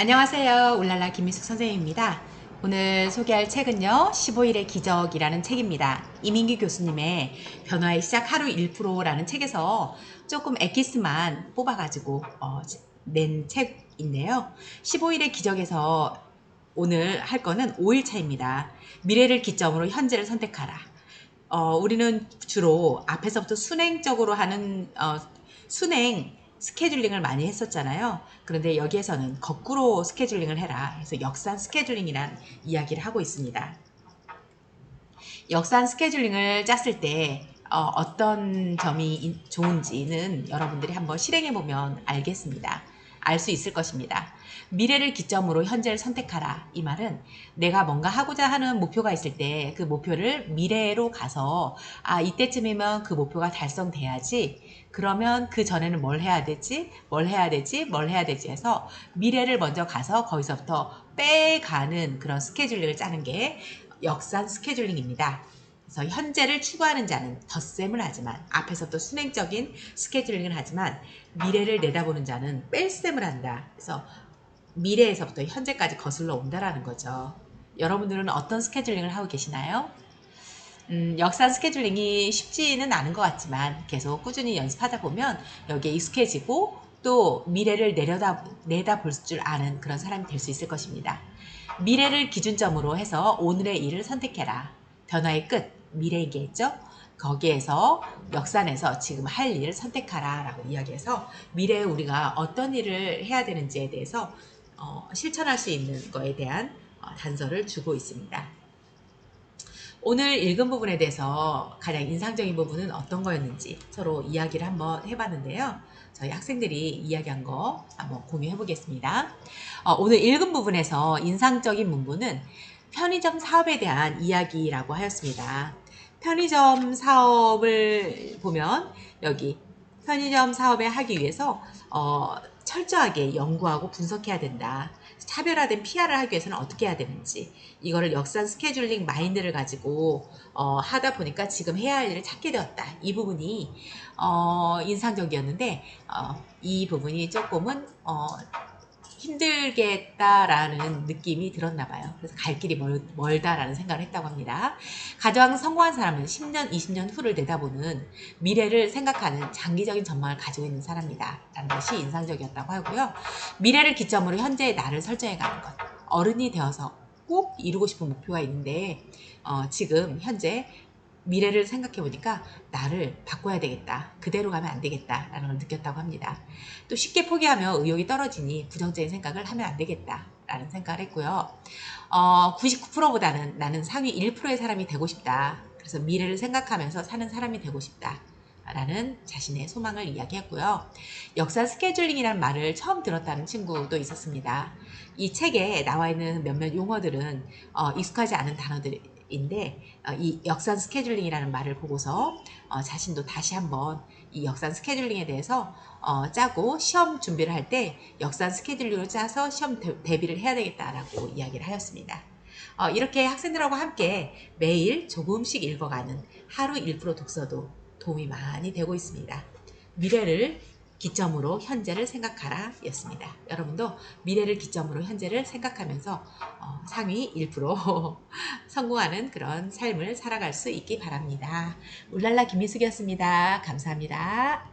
안녕하세요. 울랄라 김미숙 선생님입니다. 오늘 소개할 책은요, 15일의 기적이라는 책입니다. 이민규 교수님의 변화의 시작 하루 1%라는 책에서 조금 엑기스만 뽑아가지고 어, 낸 책인데요. 15일의 기적에서 오늘 할 거는 5일차입니다. 미래를 기점으로 현재를 선택하라. 어, 우리는 주로 앞에서부터 순행적으로 하는 어, 순행 스케줄링을 많이 했었잖아요. 그런데 여기에서는 거꾸로 스케줄링을 해라. 그래서 역산 스케줄링이란 이야기를 하고 있습니다. 역산 스케줄링을 짰을 때 어, 떤 점이 좋은지는 여러분들이 한번 실행해 보면 알겠습니다. 알 수 있을 것입니다. 미래를 기점으로 현재를 선택하라. 이 말은 내가 뭔가 하고자 하는 목표가 있을 때 그 목표를 미래로 가서 아, 이때쯤이면 그 목표가 달성돼야지. 그러면 그 전에는 뭘 해야 되지? 뭘 해야 되지? 뭘 해야 되지? 해서 미래를 먼저 가서 거기서부터 빼가는 그런 스케줄링을 짜는 게 역산 스케줄링입니다. 그래서 현재를 추구하는 자는 덧셈을 하지만 앞에서도 순행적인 스케줄링을 하지만 미래를 내다보는 자는 뺄셈을 한다. 그래서 미래에서부터 현재까지 거슬러 온다라는 거죠. 여러분들은 어떤 스케줄링을 하고 계시나요? 음, 역산 스케줄링이 쉽지는 않은 것 같지만 계속 꾸준히 연습하다 보면 여기에 익숙해지고 또 미래를 내려다 내다 볼 줄 아는 그런 사람이 될 수 있을 것입니다. 미래를 기준점으로 해서 오늘의 일을 선택해라. 변화의 끝, 미래 얘기했죠? 거기에서 역산해서 지금 할 일을 선택하라 라고 이야기해서 미래에 우리가 어떤 일을 해야 되는지에 대해서 어, 실천할 수 있는 거에 대한 어, 단서를 주고 있습니다. 오늘 읽은 부분에 대해서 가장 인상적인 부분은 어떤 거였는지 서로 이야기를 한번 해봤는데요. 저희 학생들이 이야기한 거 한번 공유해 보겠습니다. 어, 오늘 읽은 부분에서 인상적인 문구는 편의점 사업에 대한 이야기라고 하였습니다. 편의점 사업을 보면 여기 편의점 사업을 하기 위해서 어, 철저하게 연구하고 분석해야 된다. 차별화된 PR을 하기 위해서는 어떻게 해야 되는지 이거를 역산 스케줄링 마인드를 가지고 어, 하다 보니까 지금 해야 할 일을 찾게 되었다. 이 부분이 어, 인상적이었는데 어, 이 부분이 조금은 어, 힘들겠다라는 느낌이 들었나 봐요. 그래서 갈 길이 멀, 멀다라는 생각을 했다고 합니다. 가장 성공한 사람은 10년, 20년 후를 내다보는 미래를 생각하는 장기적인 전망을 가지고 있는 사람이다. 라는 것이 인상적이었다고 하고요. 미래를 기점으로 현재의 나를 설정해 가는 것. 어른이 되어서 꼭 이루고 싶은 목표가 있는데 어, 지금 현재 미래를 생각해 보니까 나를 바꿔야 되겠다. 그대로 가면 안 되겠다. 라는 걸 느꼈다고 합니다. 또 쉽게 포기하면 의욕이 떨어지니 부정적인 생각을 하면 안 되겠다. 라는 생각을 했고요. 어, 99%보다는 나는 상위 1%의 사람이 되고 싶다. 그래서 미래를 생각하면서 사는 사람이 되고 싶다. 라는 자신의 소망을 이야기했고요. 역사 스케줄링이라는 말을 처음 들었다는 친구도 있었습니다. 이 책에 나와 있는 몇몇 용어들은 어, 익숙하지 않은 단어들 인데 어, 이 역산 스케줄링이라는 말을 보고서 어, 자신도 다시 한번 이 역산 스케줄링에 대해서 어, 짜고 시험 준비를 할 때 역산 스케줄링을 짜서 시험 대비를 해야 되겠다라고 이야기를 하였습니다. 이렇게 학생들하고 함께 매일 조금씩 읽어가는 하루 1% 독서도 도움이 많이 되고 있습니다. 미래를 기점으로 현재를 생각하라 였습니다. 여러분도 미래를 기점으로 현재를 생각하면서 어, 상위 1% 성공하는 그런 삶을 살아갈 수 있기 바랍니다. 울랄라 김미숙이었습니다. 감사합니다.